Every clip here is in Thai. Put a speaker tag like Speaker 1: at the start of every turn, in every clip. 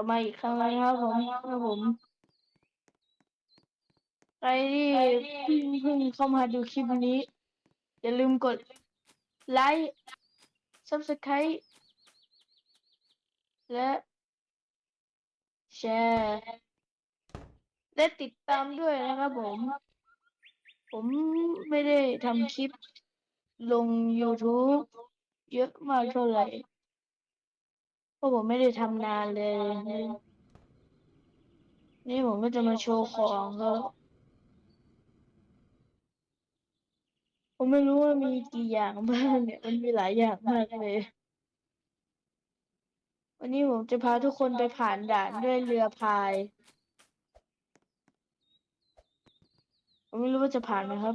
Speaker 1: ก็มาอีกครั้งนะครับผมครับผมใครที่เพิ่งเข้ามาดูคลิปนี้ อย่าลืมกดไลค์ Subscribe และแชร์และติดตามด้วยนะครับผม ผมไม่ได้ทำคลิปลง YouTube เยอะมากเท่าไหร่ เพราะผมไม่ได้ทำนานเลย นี่ผมก็จะมาโชว์ของก็ผมไม่รู้ว่ามีกี่อย่างบ้างเนี่ย มันมีหลายอย่างมากเลย วันนี้ผมจะพาทุกคนไปผ่านด่านด้วยเรือพาย ผมไม่รู้ว่าจะผ่านไหมครับ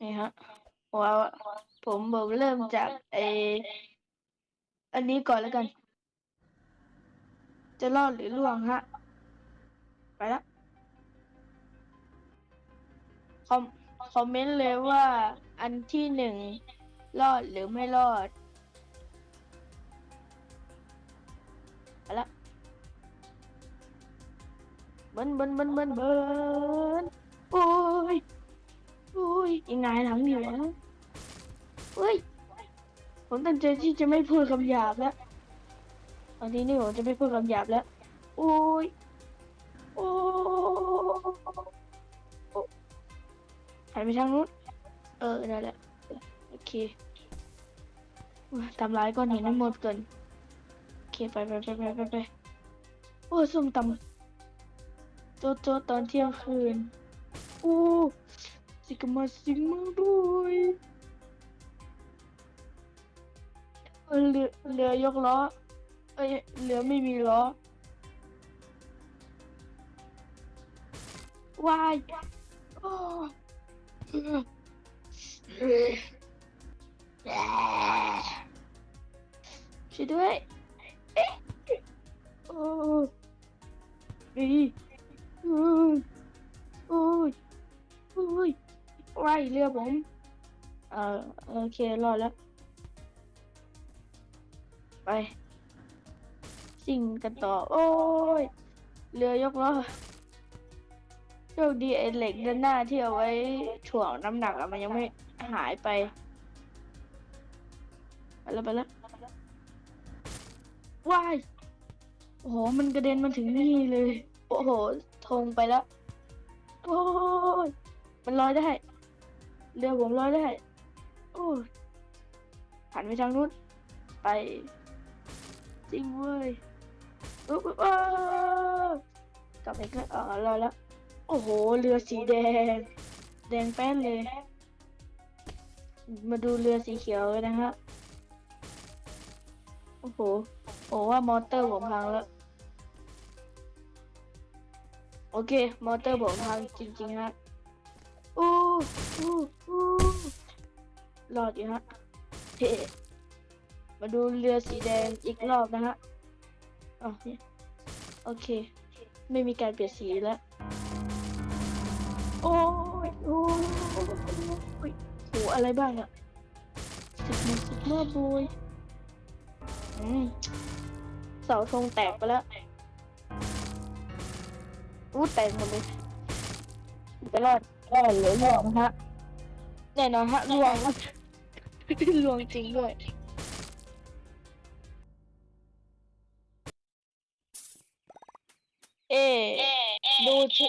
Speaker 1: นี่ฮะว้าวผมบอกเริ่มจากไอ อันนี้ก่อนแล้วกัน จะรอดหรือล่วงฮะ ไปละคอมคอมเมนต์เลยว่าอันที่หนึ่งรอดหรือไม่รอดไปละเบิ้นเบิ้นเบิ้นเบิ้นเบิ้นโอ้ยโอ้ยยังไงหลังอยู่วะเฮ้ย ผมตั้งใจที่จะไม่พูดคำหยาบแล้วตอนนี้นี่ผมจะไม่พูดคำหยาบแล้ว โอ้ย โอ้หันไปทางนู้น เออนั่นแหละโอเคทำลายก้อนหินให้หมดก่อนโอเคไปไปไปไปไปไปโอ้ยส้มตำโจโจตอนเที่ยงคืน โอ้สิกมาสิงมาด้วย เรือเรือยกล้อ เอ้ยเรือไม่มีล้อวายโอ้ช่วยด้วยเอ๊ะโอ้ยโอ้ยโอ้ยโอ้ยว่ายเรือผม เออโอเค รอดแล้ว ไปสิ่งกันต่อ โอ้ย เรือยกล้อโชคดีไอ้เหล็กด้านหน้าที่เอาไว้ถ่วงน้ำหนักอะมันยังไม่หายไปไปแล้วไปแล้วว้ายโอ้โห มันกระเด็นมาถึงนี่เลย โอ้โหทงไปแล้ว โอ้ย มันลอยได้ เรือผมลอยได้ โอ้ยหันไปทางนู้น ไป จริงเว้ยอุ๊บอุ๊บอ้าวกลับไปก็เออรอแล้ว โอ้โห เรือสีแดง แดงแป้นเลย มาดูเรือสีเขียวเลยนะฮะโอ้โหโอ้ว่ามอเตอร์ผมพังแล้ว โอเค มอเตอร์ผมพังจริงๆฮะอู้อู้อู้รอดอยู่ฮะเฮ้ มาดูเรือสีแดงอีกรอบนะฮะอ๋อเนี่ยโอเค ไม่มีการเปลี่ยนสีแล้ว โอ้ยโอ้ยโอ้ยโหอะไรบ้างอะสิบหนึ่งสิบมื่อบุยอืมเสาธงแตกไปแล้วอู้แตกหมดเลยจะรอดรอดหรือล่วงฮะแน่นอนฮะล่วงล่วงจริงด้วย ดูชิ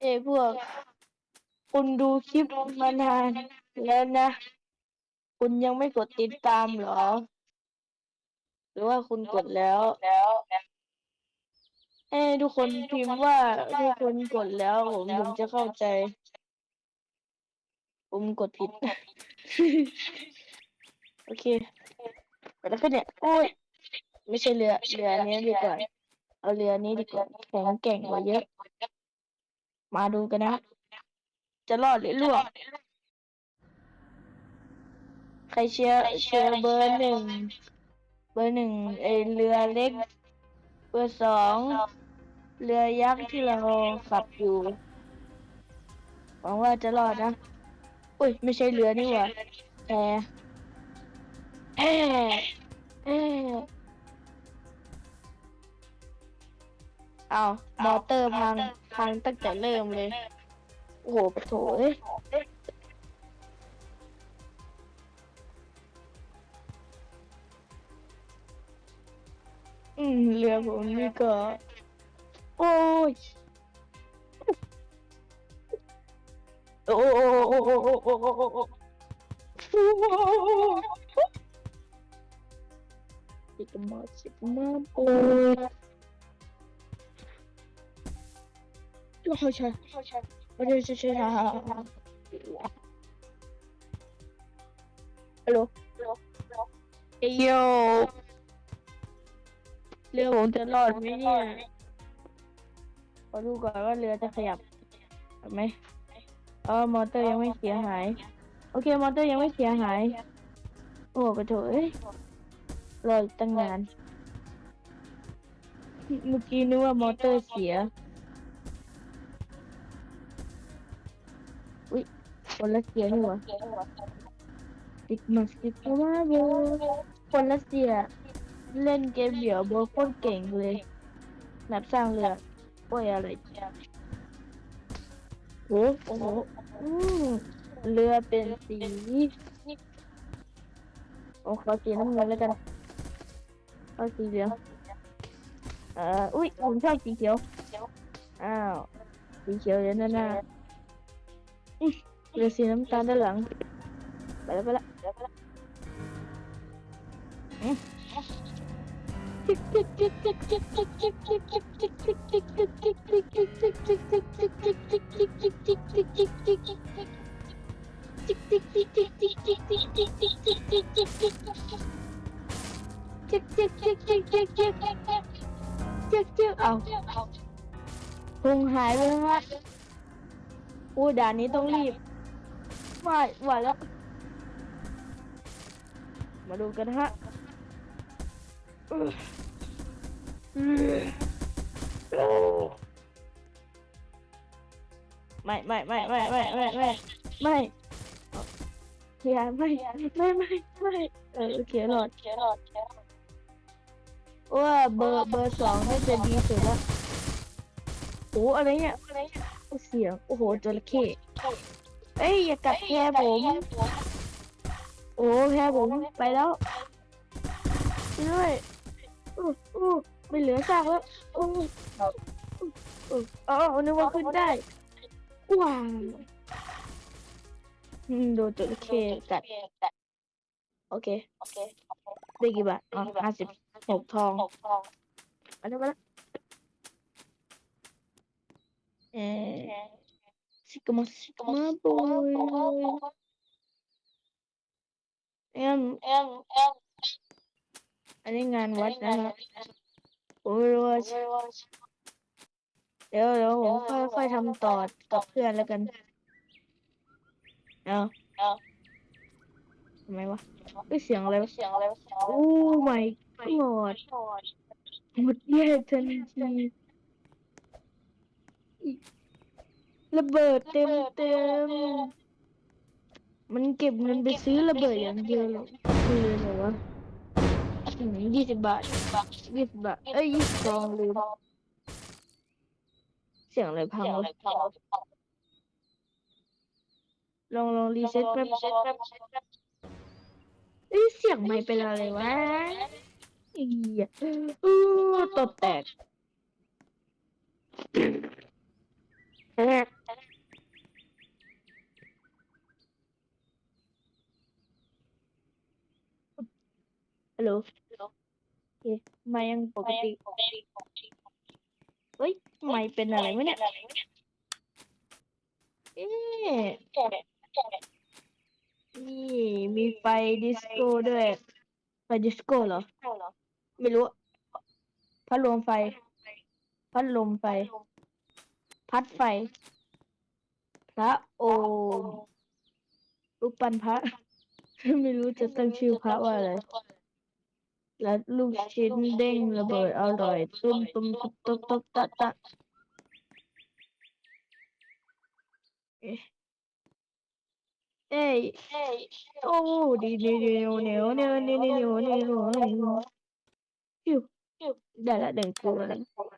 Speaker 1: เอพวก คุณดูคลิปมานานแล้วนะ คุณยังไม่กดติดตามเหรอ หรือว่าคุณกดแล้วให้ทุกคนพิมพ์ว่าทุกคนกดแล้ว ผมผมจะเข้าใจ ผมกดผิด โอเคไปแล้วก็เนี่ยโอ้ย ไม่ใช่เรือเรืออันนี้ดีกว่า เอาเรือนี้ดีกว่าแข็งแกร่งกว่าเยอะ มาดูกันนะ จะรอดหรือล่วงใครเชียร์เชียร์เบอร์หนึ่งเบอร์หนึ่งไอเรือเล็ก เบอร์สองเรือยักษ์ที่เราขับอยู่หวังว่าจะรอดนะอุ้ยไม่ใช่เรือนี่หว่าแพแพเอ๊ะ เอามอเตอร์พังพังตั้งแต่เริ่มเลย โอ้โหปะโถเอ้ยอืมเรือผมนี่ก็ โอ้ยโอ้โอ้โอ้โอ้โอ้โอ้โอ้โอ้โอ้ จิกมาจิกมาโอ้ย就好像，好像，我就是这样。Hello，เอ้ยโยเรือผมจะรอดไหมเนี่ยขอดูก่อนว่าเรือจะขยับเห็นไหมเออมอเตอร์ยังไม่เสียหาย โอเค มอเตอร์ยังไม่เสียหาย โอ้กระโถเอ้ยรออีกตั้งนาน เมื่อกี้นึกว่ามอเตอร์เสีย อุ้ย คนละเสียนี่หวะติกมาติกมาโบคนละเสีย เล่นเกมเดี่ยวโบโคตรเก่งเลยแบบสร้างเรือโอ้ยอะไรเนี่ยโอ้โหเรือเป็นสีโอ้ขอสีน้ำเงินแล้วกันเอาสีเหลืองเอ่ออุ้ยผมชอบสีเขียวอ้าวสีเขียวเยวนั่นน่ะอื้อ เรือสีน้ำตาลด้านหลัง ไปแล้วไปแล้วอืมเอาพุงหายไปแล้วฮะอู้ด่านนี้ต้องรีบ ว่าว่าแล้ว มาดูกันนะฮะไม่ไม่ไม่ไม่ไม่ไม่ไม่ไม่อย่าไม่ไม่ไม่ไม่เออโอเคหลอดว่าเบอร์เบอร์สองน่าจะดีสุดละโอ้อะไรเนี่ยอะไรเนี่ยโอ้เสียงโอ้โหจระเข้ เอ้ยอย่ากัดแพรผม โอ้แพรผมไปแล้วไปด้วยอู้อู้ไม่เหลือซากแล้วอู้อู้อ๋อนึกว่าขึ้นได้ว้าวอืมโดนจระเข้กัดโอเคได้กี่บาทอ๋อห้าสิบหกทองมาแล้มาแล้วเออ สิกมาสิกมาโบยเอ็มอันนี้งานวัดนะครับโอ้ยว่าเดี๋ยวเดี๋ยวผมค่อยๆทำต่อกับเพื่อนแล้วกันเอาทำไมวะเอ้ยเสียงอะไรวะโอ้ my god หมดแย่ทันทีอิ ระเบิดเต็มเต็มมันเก็บเงินไปซื้อระเบิดอย่างเดียวหรอกคืออะไรวะยี่สิบบาทยี่สิบบาทเอ้ยยี่สิบสองลืมเสียงอะไรพังวะลองลองรีเซ็ตแป๊บเอ้ยเสียงไม่เป็นอะไรวะอียอู้ตดแตกแตก ฮัลโหลโอเคไม่ยังปกติ เฮ้ย ไม่เป็นอะไรวะเนี่ย เอ๊ะนี่มีไฟดิสโก้ด้วย ไฟดิสโก้เหรอ ไม่รู้ พัดลมไฟ พัดลมไฟ พัดไฟ พระโอมรูปปั้นพระ ไม่รู้จะตั้งชื่อพระว่าอะไร และลูกชิ้นเด้งระเบิดอร่อย ตุ้มตุ้มตุ๊บตุ๊บตุ๊บตะตะเอ๊ะเอ้ยโอ้ดีดีดีเนียวเนียวเนียวเนียวเนียวเนียวเนียวได้ละเดินกูแล้ว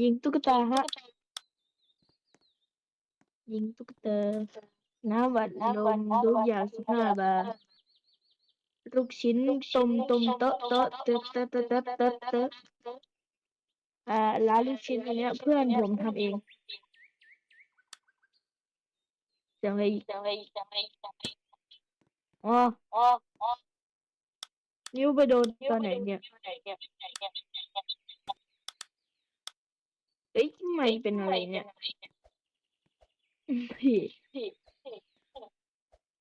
Speaker 1: ยิงตุ๊กตาฮะ ยิงตุ๊กตาน้าบัดลงลูกยาสิบห้าบาทลูกชิ้นตมตมเตอะเตอะเตอะเตอะเตอะเตอะเตอะอ่าร้าลูกชิ้นอันเนี้ยเพื่อนผมทำเองจังไงจังเลยจังไงอ๋อนิ้วไปโดนตอนไหนเนี่ย เอ้ยทำไมเป็นอะไรเนี่ยพี่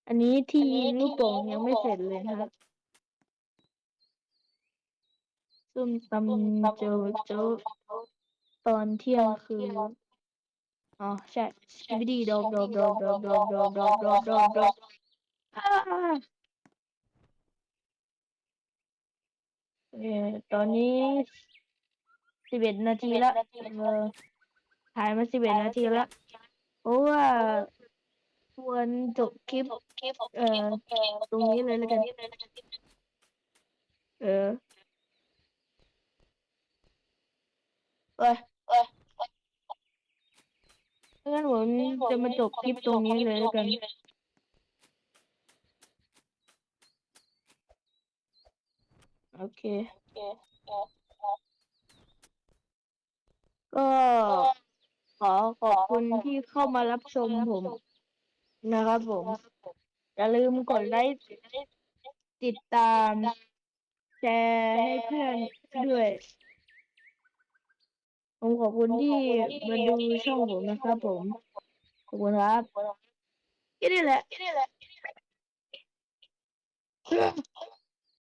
Speaker 1: อันนี้ที่ยิงลูกโป่งยังไม่เสร็จเลยนะครับส้มตำโจโจตอนเที่ยงคืนอ๋อใช่วิดีดอบดอบดอบดอบดอบดอบดอบดอบดอบดอบอ่าเออตอนนี้ สิบเอ็ดนาทีละเออถ่ายมาสิบเอ็ดนาทีละเพราะว่าควรจบคลิปเอ่อตรงนี้เลยแล้วกันเออเอ้ยงั้นผมจะมาจบคลิปตรงนี้เลยแล้วกันโอเค ก็ขอขอบคุณที่เข้ามารับชมผมนะครับผม อย่าลืมกดไลค์ติดตาม แชร์ให้เพื่อนด้วย ผมขอบคุณที่มาดูช่องผมนะครับผม ขอบคุณครับแค่นี้แหละ